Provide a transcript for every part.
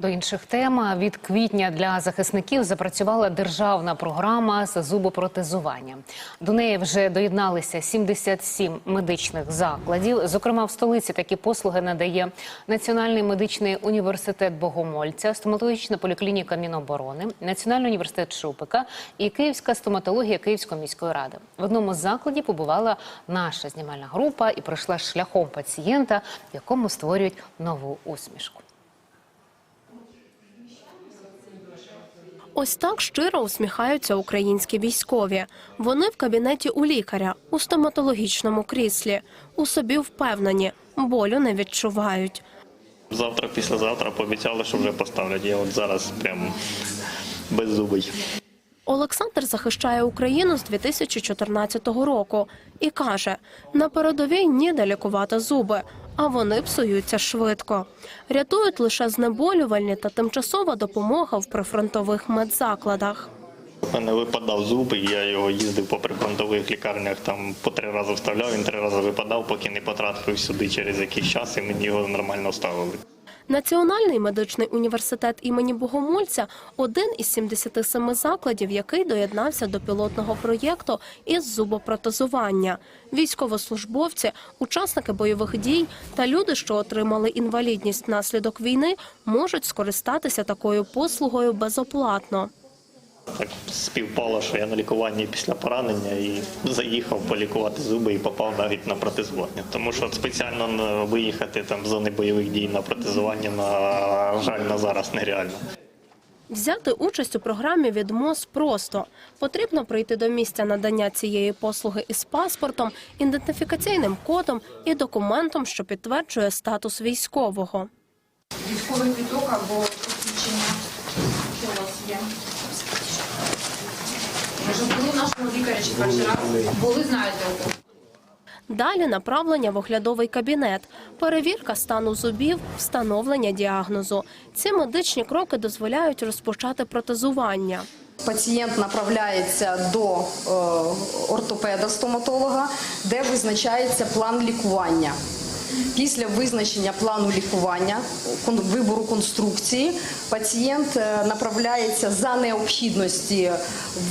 До інших тем від квітня для захисників запрацювала державна програма з зубопротезування. До неї вже доєдналися 77 медичних закладів. Зокрема, в столиці такі послуги надає Національний медичний університет Богомольця, стоматологічна поліклініка Міноборони, Національний університет Шупика і Київська стоматологія Київської міської ради. В одному з закладів побувала наша знімальна група і пройшла шляхом пацієнта, якому створюють нову усмішку. Ось так щиро усміхаються українські військові. Вони в кабінеті у лікаря, у стоматологічному кріслі. У собі впевнені, болю не відчувають. Завтра, післязавтра пообіцяли, що вже поставлять. Я от зараз прям беззубий. Олександр захищає Україну з 2014 року і каже: на передовій ніде лікувати зуби, а вони псуються швидко. Рятують лише знеболювальні та тимчасова допомога в прифронтових медзакладах. У мене випадав зуб, і я його їздив по прифронтових лікарнях, там по три рази вставляв, він три рази випадав, поки не потрапив сюди через якийсь час, і мені його нормально вставили. Національний медичний університет імені Богомольця один із 77 закладів, який доєднався до пілотного проєкту із зубопротезування. Військовослужбовці, учасники бойових дій та люди, що отримали інвалідність внаслідок війни, можуть скористатися такою послугою безоплатно. Так співпало, що я на лікуванні після поранення і заїхав полікувати зуби і попав навіть на протезування. Тому що спеціально виїхати там з зони бойових дій на протезування, на жаль, на зараз нереально. Взяти участь у програмі від МОЗ просто потрібно прийти до місця надання цієї послуги із паспортом, ідентифікаційним кодом і документом, що підтверджує статус військового. військовий квіток або посвідчення, що у вас є. Були в нашому лікаря чи перший раз? Були, знаєте. Далі направлення в оглядовий кабінет, перевірка стану зубів, встановлення діагнозу. Ці медичні кроки дозволяють розпочати протезування. Пацієнт направляється до е, ортопеда-стоматолога, де визначається план лікування. Після визначення плану лікування, вибору конструкції, пацієнт е, направляється за необхідності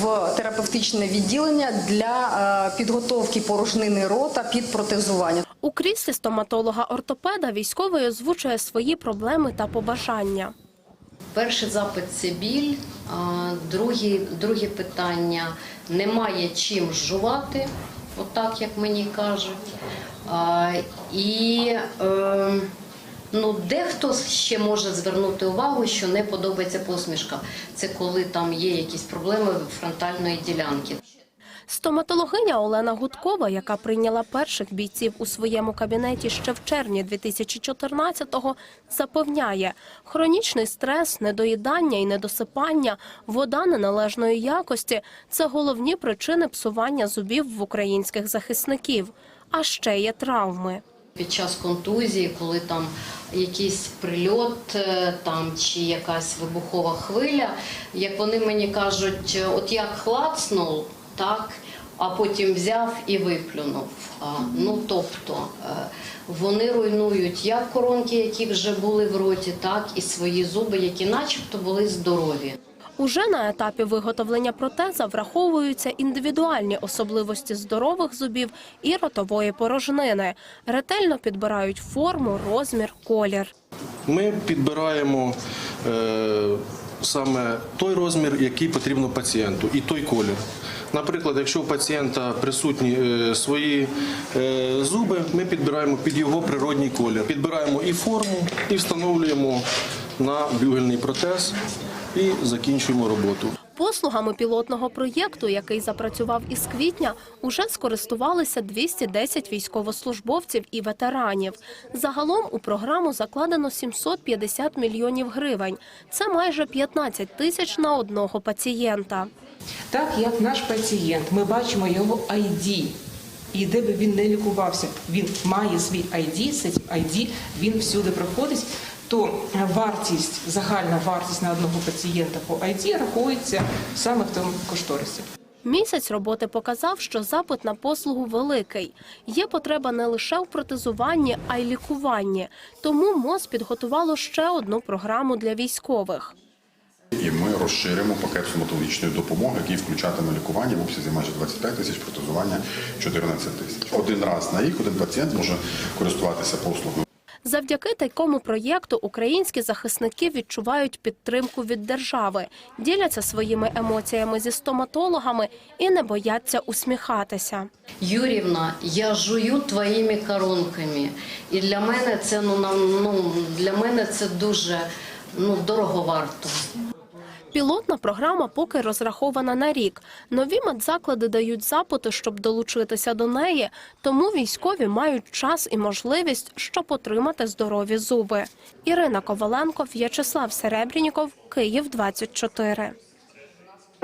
в терапевтичне відділення для е, підготовки порожнини рота під протезування. У кріслі стоматолога-ортопеда військовий озвучує свої проблеми та побажання. Перший запит це біль, друге, друге питання немає чим жувати, отак як мені кажуть. І е, ну, дехто ще може звернути увагу, що не подобається посмішка. Це коли там є якісь проблеми фронтальної ділянки. Стоматологиня Олена Гудкова, яка прийняла перших бійців у своєму кабінеті ще в червні 2014-го, запевняє, хронічний стрес, недоїдання і недосипання, вода неналежної якості це головні причини псування зубів в українських захисників. А ще є травми. Під час контузії, коли там якийсь прильот е, там чи якась вибухова хвиля, як вони мені кажуть, от як хлацнув, так, а потім взяв і виплюнув. Ну тобто е, вони руйнують як коронки, які вже були в роті, так і свої зуби, які начебто були здорові. Уже на етапі виготовлення протеза враховуються індивідуальні особливості здорових зубів і ротової порожнини. Ретельно підбирають форму, розмір, колір. Ми підбираємо е, саме той розмір, який потрібно пацієнту, і той колір. Наприклад, якщо у пацієнта присутні е, свої е, зуби, ми підбираємо під його природній колір. Підбираємо і форму, і встановлюємо на бюгельний протез і закінчуємо роботу. Послугами пілотного проєкту, який запрацював із квітня, уже скористувалися 210 військовослужбовців і ветеранів. Загалом у програму закладено 750 мільйонів гривень. Це майже 15 тисяч на одного пацієнта. Так як наш пацієнт, ми бачимо його ID. І де би він не лікувався, він має свій ID, цим ID він всюди проходить, то вартість, загальна вартість на одного пацієнта по ID рахується саме в тому кошторисі. Місяць роботи показав, що запит на послугу великий. Є потреба не лише в протезуванні, а й лікуванні. Тому МОЗ підготувало ще одну програму для військових. І ми розширимо пакет стоматологічної допомоги, який включатиме лікування в обсязі майже 25 тисяч, протезування 14 тисяч. Один раз на рік один пацієнт може користуватися послугою. Завдяки такому проєкту українські захисники відчувають підтримку від держави, діляться своїми емоціями зі стоматологами і не бояться усміхатися. Юрівна, я жую твоїми коронками. І для мене це ну ну для мене це дуже ну дорого варто. Пілотна програма поки розрахована на рік. Нові медзаклади дають запити, щоб долучитися до неї, тому військові мають час і можливість, щоб отримати здорові зуби. Ірина Коваленко, В'ячеслав Серебрініков, Київ 24.